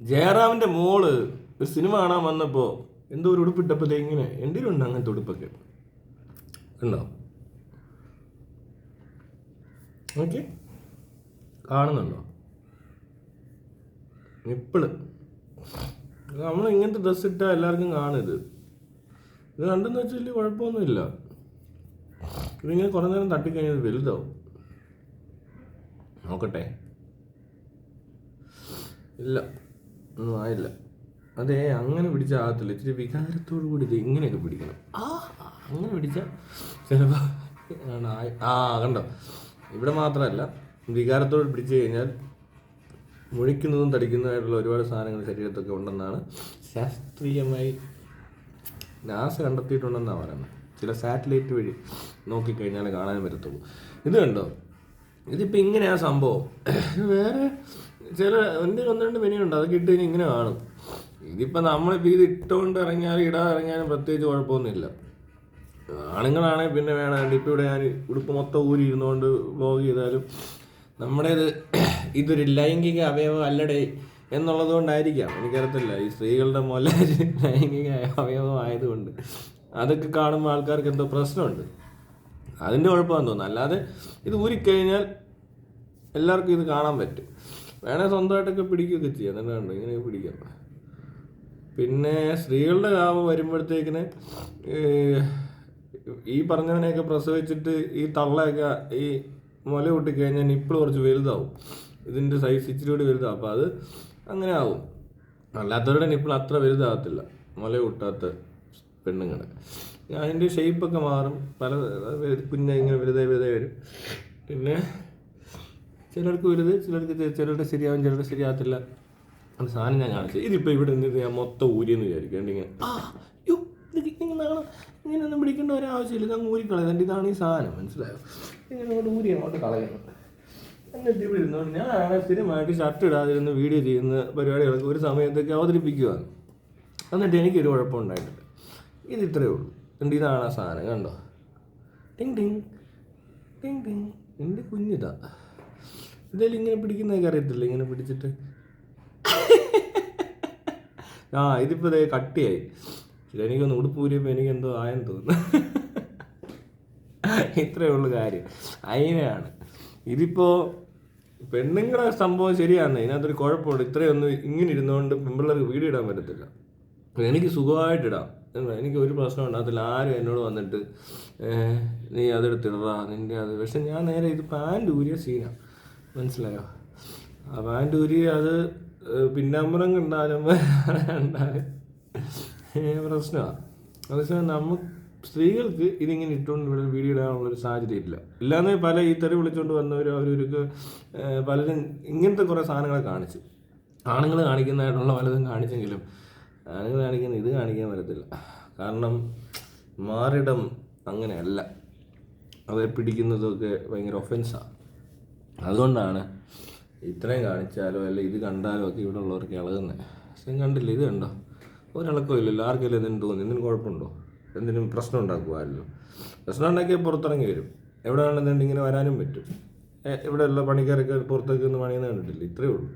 ജയറാമിന്റെ മോൾ ഒരു സിനിമ കാണാൻ വന്നപ്പോ എന്തോ ഒരു ഉടുപ്പിട്ടപ്പോ ഇങ്ങനെ എന്റെ ഉണ്ട് അങ്ങനത്തെ ഉടുപ്പൊക്കെ? ഉണ്ടോ? ഓക്കെ കാണുന്നുണ്ടോ? ഇപ്പൾ നമ്മൾ ഇങ്ങനത്തെ ഡ്രസ്സ് ഇട്ടാൽ എല്ലാവർക്കും കാണരുത്. ഇത് കണ്ടെന്ന് വെച്ചാൽ വലിയ കുഴപ്പമൊന്നുമില്ല. ഇതിങ്ങനെ കുറേ നേരം തട്ടിക്കഴിഞ്ഞാൽ വലുതാവും. നോക്കട്ടെ. ഇല്ല. ഒന്നും ആയില്ല. അതെ അങ്ങനെ പിടിച്ചാൽ ആകത്തില്ല. ഇച്ചിരി വികാരത്തോടു കൂടി ഇത് ഇങ്ങനെയൊക്കെ പിടിക്കണം. ആ അങ്ങനെ പിടിച്ചാൽ ചിലപ്പോൾ ആ കണ്ടോ? ഇവിടെ മാത്രമല്ല വികാരത്തോട് പിടിച്ചു കഴിഞ്ഞാൽ മുഴിക്കുന്നതും തടിക്കുന്നതായിട്ടുള്ള ഒരുപാട് സാധനങ്ങൾ ശരീരത്തൊക്കെ ഉണ്ടെന്നാണ് ശാസ്ത്രീയമായി നാസ കണ്ടെത്തിയിട്ടുണ്ടെന്നാണ് പറയുന്നത്. ചില സാറ്റലൈറ്റ് വഴി നോക്കിക്കഴിഞ്ഞാൽ കാണാൻ പറ്റത്തുള്ളൂ. ഇത് കണ്ടോ? ഇതിപ്പോൾ ഇങ്ങനെയാണ് സംഭവം. വേറെ ചില ഒന്ന് രണ്ട് മെനിയുണ്ട് അതൊക്കെ ഇട്ട് കഴിഞ്ഞാൽ ഇങ്ങനെ കാണും. ഇതിപ്പോൾ നമ്മളിപ്പോൾ ഇത് ഇട്ടുകൊണ്ട് ഇറങ്ങിയാലും ഇടാതെ ഇറങ്ങിയാലും പ്രത്യേകിച്ച് കുഴപ്പമൊന്നുമില്ല. ആണുങ്ങളാണെങ്കിൽ പിന്നെ വേണം ഇപ്പം ഇവിടെ ഞാൻ ഉടുപ്പ് മൊത്തം ഊരി ഇരുന്നുകൊണ്ട് വ്ലോഗ് ചെയ്താലും നമ്മുടേത് ഇതൊരു ലൈംഗിക അവയവം അല്ലടേ എന്നുള്ളത് കൊണ്ടായിരിക്കാം. എനിക്കറിയത്തില്ല ഈ സ്ത്രീകളുടെ മുല ലൈംഗിക അവയവം ആയതുകൊണ്ട് അതൊക്കെ കാണുമ്പോൾ ആൾക്കാർക്ക് എന്തോ പ്രശ്നമുണ്ട്. അതിന്റെ കുഴപ്പമാണെന്ന് തോന്നുന്നു. അല്ലാതെ ഇത് ഊരിക്കഴിഞ്ഞാൽ എല്ലാവർക്കും ഇത് കാണാൻ പറ്റും. വേണേൽ സ്വന്തമായിട്ടൊക്കെ പിടിക്കുകയൊക്കെ ചെയ്യാം. തന്നെ ഇങ്ങനെ പിടിക്കാം. പിന്നെ സ്ത്രീകളുടെ കാവ് വരുമ്പോഴത്തേക്കിന് ഈ പറഞ്ഞവനെയൊക്കെ പ്രസവിച്ചിട്ട് ഈ തള്ളയൊക്കെ ഈ മുല കൂട്ടിക്കഴിഞ്ഞാൽ നിപ്പിൾ കുറച്ച് വലുതാവും. ഇതിന്റെ സൈസ് ഇച്ചിരി കൂടി വലുതാവും. അപ്പോൾ അത് അങ്ങനെ ആവും. അല്ലാത്തവരുടെ നിപ്പിൾ അത്ര വലുതാകത്തില്ല. മുല കൂട്ടാത്ത പെണ്ണുങ്ങളുടെ അതിന്റെ ഷേപ്പൊക്കെ മാറും. പല കുഞ്ഞ ഇങ്ങനെ വലുതായി വലുതായി വരും. പിന്നെ ചിലർക്ക് വലുത് ചിലർക്ക് ചിലരുടെ ശരിയാവും ചിലരുടെ ശരിയാകത്തില്ല അത് സാധനം ഞാൻ കാണിച്ചു. ഇതിപ്പോൾ ഇവിടെ നിന്ന് ഞാൻ മൊത്തം ഊരിയെന്ന് വിചാരിക്കും. ഇങ്ങനെ ആ യോ ഇത് ഇങ്ങനെ ഇങ്ങനെയൊന്നും പിടിക്കേണ്ട ഒരാവശ്യമില്ല. ഇത് അങ്ങ് ഊരിക്കളയാം എന്നിട്ട് ഇതാണ് ഈ സാധനം. മനസ്സിലായോ? ഇങ്ങനെ അങ്ങോട്ട് ഊരി അങ്ങോട്ട് കളയണം എന്നിട്ട് ഇവിടെ ഇരുന്നോണ്ട് ഞാനാണ് സ്ഥിരമായിട്ട് ഷർട്ട് ഇടാതിരുന്ന് വീഡിയോ ചെയ്യുന്ന പരിപാടികളൊക്കെ ഒരു സമയത്തൊക്കെ അവതരിപ്പിക്കുകയാണ് എന്നിട്ട് എനിക്കൊരു കുഴപ്പമുണ്ടായിട്ടില്ല ഇത് ഇത്രയേ ഉള്ളൂ. എന്നിട്ട് ഇതാണ് ആ സാധനം. കണ്ടോ? ടിങ് ടിങ് ടിങ് ടിങ്. എന്റെ കുഞ്ഞിതാ. ഇതെല്ലാം ഇങ്ങനെ പിടിക്കുന്നതൊക്കെ അറിയത്തില്ല ഇങ്ങനെ പിടിച്ചിട്ട്. ആ ഇതിപ്പോൾ ഇതേ കട്ടിയായി. ഇത് എനിക്കൊന്ന് ഉടുപ്പ് എനിക്ക് എന്തോ ആയെന്ന് തോന്നുന്നു. ഇത്രയേ ഉള്ളൂ കാര്യം. അതിനെയാണ് ഇതിപ്പോ പെണ്ണുങ്ങളെ സംഭവം ശരിയാണ് ഇതിനകത്തൊരു കുഴപ്പമുണ്ട്. ഇത്രയൊന്നും ഇങ്ങനെ ഇരുന്നുകൊണ്ട് പെമ്പിള്ളേർക്ക് വീഡിയോ ഇടാൻ പറ്റത്തില്ല എനിക്ക് സുഖമായിട്ടിടാം. എനിക്ക് ഒരു പ്രശ്നം ഉണ്ടാകത്തില്ല. ആരും എന്നോട് വന്നിട്ട് നീ അതെടുത്തിടറാ നിന്റെ അത്. പക്ഷെ ഞാൻ നേരെ ഇത് പാന്റ് ഊരിയ സീനാണ് മനസ്സിലായോ? ഊരി അത് പിന്നാമ്പുറം കണ്ടാലും കണ്ടാലും പ്രശ്നമാണ് അതേസമയം നമുക്ക് സ്ത്രീകൾക്ക് ഇതിങ്ങനെ ഇട്ടുകൊണ്ട് ഇവിടെ വീഡിയോ ഇടാനുള്ളൊരു സാഹചര്യം ഇല്ല. ഇല്ലാന്ന് പല ഈ തെറി വിളിച്ചുകൊണ്ട് വന്നവരും അവരവർക്ക് പലരും ഇങ്ങനത്തെ കുറേ സാധനങ്ങളെ കാണിച്ചു. ആണുങ്ങൾ കാണിക്കുന്നതായിട്ടുള്ള പലതും കാണിച്ചെങ്കിലും ആണുങ്ങൾ കാണിക്കുന്ന ഇത് കാണിക്കാൻ പറ്റത്തില്ല. കാരണം മാറിടം അങ്ങനെയല്ല. അവരെ പിടിക്കുന്നതൊക്കെ ഭയങ്കര ഒഫൻസാണ് അതുകൊണ്ടാണ് ഇത്രയും കാണിച്ചാലോ അല്ല ഇത് കണ്ടാലോ ഒക്കെ ഇവിടെ ഉള്ളവർക്ക് ഇളകുന്നത് പക്ഷെ കണ്ടില്ല ഇത് കണ്ടോ? ഒരിളക്കോ ഇല്ലല്ലോ ആർക്കില്ല എന്തിനും തോന്നി എന്തിനും കുഴപ്പമുണ്ടോ? എന്തിനും പ്രശ്നം ഉണ്ടാക്കുമല്ലോ പ്രശ്നം ഉണ്ടാക്കിയാൽ പുറത്തിറങ്ങി വരും. എവിടെ ആണെന്നുണ്ടെങ്കിൽ ഇങ്ങനെ വരാനും പറ്റും. ഇവിടെയുള്ള പണിക്കാരൊക്കെ പുറത്തേക്ക് നിന്ന് പണിയുന്ന കണ്ടിട്ടില്ല? ഇത്രയേ ഉള്ളൂ.